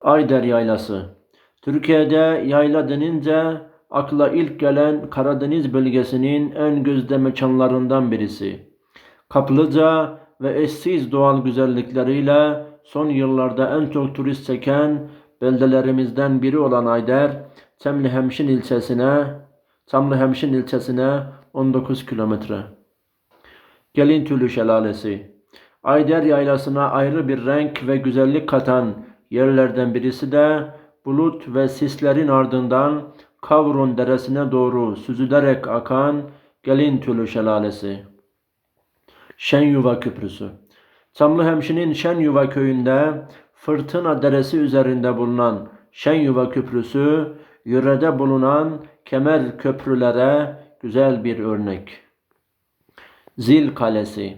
Ayder Yaylası Türkiye'de yayla denince akla ilk gelen Karadeniz bölgesinin en gözde mekanlarından birisi. Kaplıca ve eşsiz doğal güzellikleriyle son yıllarda en çok turist çeken beldelerimizden biri olan Ayder, Çamlıhemşin ilçesine, Çamlıhemşin ilçesine 19 kilometre. Gelintülü Şelalesi Ayder Yaylası'na ayrı bir renk ve güzellik katan yerlerden birisi de bulut ve sislerin ardından Kavrun Deresi'ne doğru süzülerek akan Gelintülü Şelalesi. Şenyuva Köprüsü Çamlıhemşin'in Şenyuva köyünde Fırtına Deresi üzerinde bulunan Şenyuva Köprüsü, yörede bulunan kemer köprülere güzel bir örnek. Zil Kalesi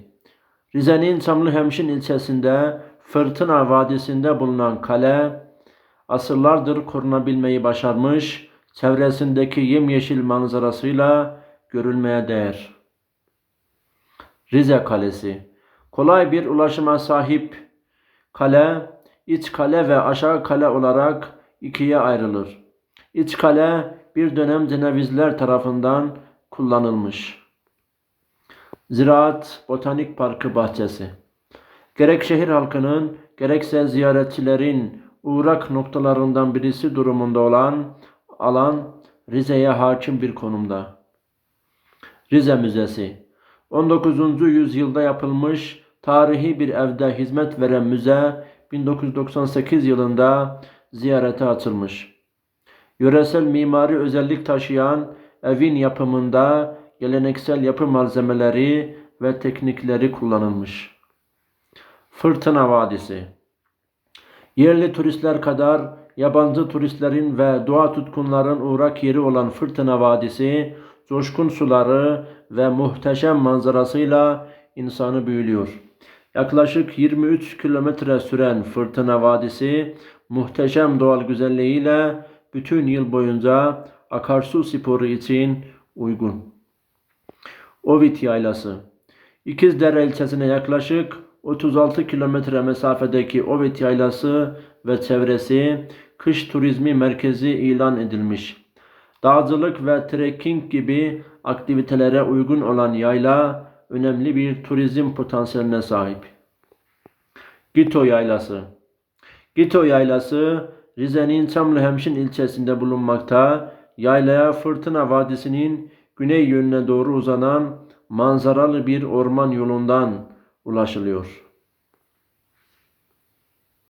Rize'nin Çamlıhemşin ilçesinde Fırtına Vadisi'nde bulunan kale, asırlardır korunabilmeyi başarmış, çevresindeki yemyeşil manzarasıyla görülmeye değer. Rize Kalesi Kolay bir ulaşıma sahip kale, iç kale ve aşağı kale olarak ikiye ayrılır. İç kale bir dönem Cenevizler tarafından kullanılmış. Ziraat Botanik Parkı bahçesi. Gerek şehir halkının gerekse ziyaretçilerin uğrak noktalarından birisi durumunda olan alan Rize'ye hakim bir konumda. Rize Müzesi 19. yüzyılda yapılmış tarihi bir evde hizmet veren müze 1998 yılında ziyarete açılmış. Yöresel mimari özellik taşıyan evin yapımında geleneksel yapı malzemeleri ve teknikleri kullanılmış. Fırtına Vadisi Yerli turistler kadar yabancı turistlerin ve doğa tutkunların uğrak yeri olan Fırtına Vadisi, coşkun suları ve muhteşem manzarasıyla insanı büyülüyor. Yaklaşık 23 kilometre süren Fırtına Vadisi, muhteşem doğal güzelliğiyle bütün yıl boyunca akarsu sporu için uygun. Ovit Yaylası İkizdere ilçesine yaklaşık 36 kilometre mesafedeki Ovit Yaylası ve çevresi kış turizmi merkezi ilan edilmiş. Dağcılık ve trekking gibi aktivitelere uygun olan yayla önemli bir turizm potansiyeline sahip. Gito Yaylası Gito Yaylası Rize'nin Çamlıhemşin ilçesinde bulunmakta. Yaylaya Fırtına Vadisi'nin güney yönüne doğru uzanan manzaralı bir orman yolundan ulaşılıyor.